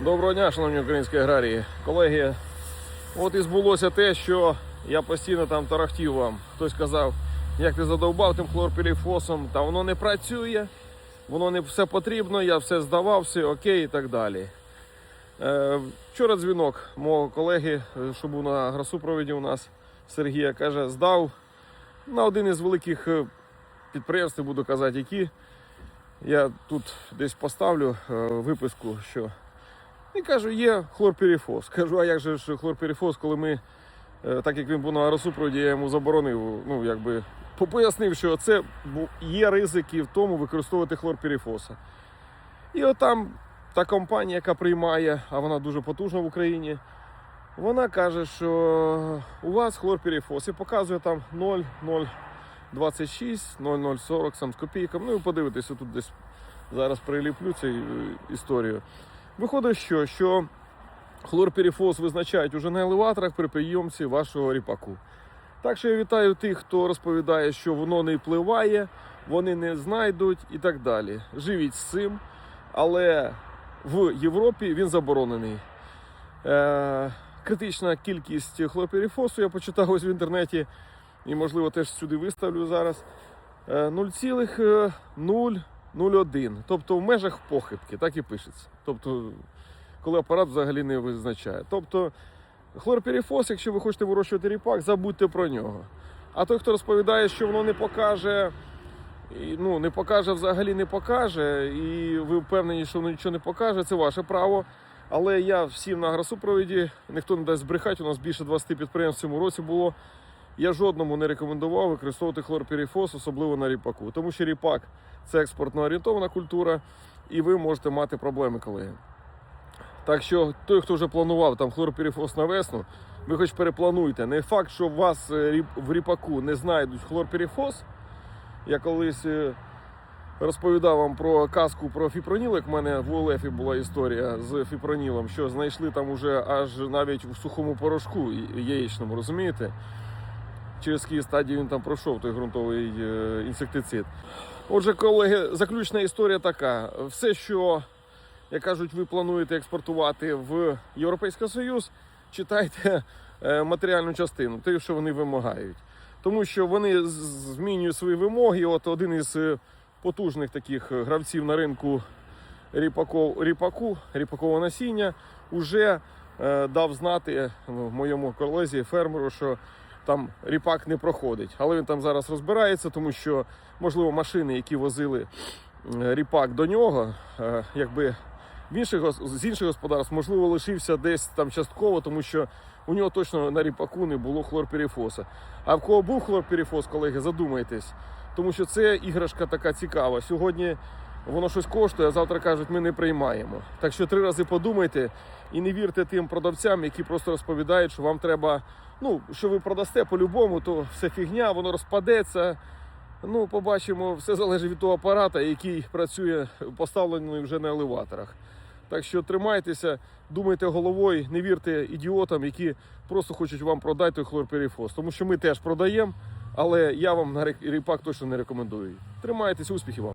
Доброго дня, шановні українські аграрії. Колеги, от і збулося те, що я постійно там тарахтів вам. Хтось казав, як ти задовбав тим хлорпірифосом, та воно не працює, воно не все потрібно, я все здавав, все окей і так далі. Е, вчора дзвінок мого колеги, що був на агросупровіді у нас Сергія, каже, здав на один із великих е, підприємств, буду казати, які. Я тут десь поставлю е, виписку, що і кажу, є хлорпірифос. Кажу, а як же ж хлорпірифос, коли ми, е, так як він був на агросупроводі, я йому заборонив, ну якби по- пояснив, що це є ризики в тому використовувати хлорпірифоса. І от там та компанія, яка приймає, а вона дуже потужна в Україні, вона каже, що у вас хлорпірифос і показує там 0,026, 0,040 сам з копійками. Ну і подивитися, тут десь зараз приліплю цю історію. Виходить, що що хлорпіріфос визначають уже на елеваторах при прийомці вашого ріпаку. Так що я вітаю тих, хто розповідає, що воно не впливає, вони не знайдуть і так далі. Живіть з цим. Але в Європі він заборонений. Е, Критична кількість хлорпіріфосу я почитав ось в інтернеті і, можливо, теж сюди виставлю зараз. Е, 0,0. 0,1. Тобто в межах похибки, так і пишеться. Тобто, коли апарат взагалі не визначає. Тобто хлорпіріфос, якщо ви хочете вирощувати ріпак, забудьте про нього. А той, хто розповідає, що воно не покаже, ну не покаже взагалі не покаже, і ви впевнені, що воно нічого не покаже, це ваше право. Але я всім на агросупровіді, ніхто не дасть збрехати, у нас більше 20 підприємств в цьому році було. Я жодному не рекомендував використовувати хлорпірифос, особливо на ріпаку. Тому що ріпак це експортно орієнтована культура, і ви можете мати проблеми, колеги. Так що той, хто вже планував там хлорпірифос на весну, ви хоч переплануйте. Не факт, що у вас е, в ріпаку не знайдуть хлорпірифос. Я колись е, розповідав вам про казку про фіпроніл, як в мене в ОЛЕФі була історія з фіпронілом, що знайшли там уже аж навіть в сухому порошку яєчному, розумієте? Через які стадії він там пройшов, той ґрунтовий е, інсектицид. Отже, колеги, заключна історія така: все, що, як кажуть, ви плануєте експортувати в Європейський Союз, читайте е, матеріальну частину, те, що вони вимагають. Тому що вони змінюють свої вимоги. От один із е, потужних таких гравців на ринку ріпаков, ріпаку, ріпакового насіння, вже дав знати е, моєму колезі, фермеру, що там ріпак не проходить. Але він там зараз розбирається, тому що, можливо, машини, які возили е, ріпак до нього, е, якби в інших, з інших господарств, можливо, лишився десь там частково, тому що у нього точно на ріпаку не було хлорпірифоса. А в кого був хлорпірифос, колеги, задумайтесь, тому що це іграшка така цікава. Сьогодні воно щось коштує, а завтра кажуть, ми не приймаємо. Так що три рази подумайте і не вірте тим продавцям, які просто розповідають, що вам треба, ну, що ви продасте по-любому, то все фігня, воно розпадеться. Ну, побачимо, все залежить від того апарата, який працює поставлений вже на елеваторах. Так що тримайтеся, думайте головою, не вірте ідіотам, які просто хочуть вам продати той хлорпірифос. Тому що ми теж продаємо, але я вам на ріпак точно не рекомендую. Тримайтеся, успіхів вам!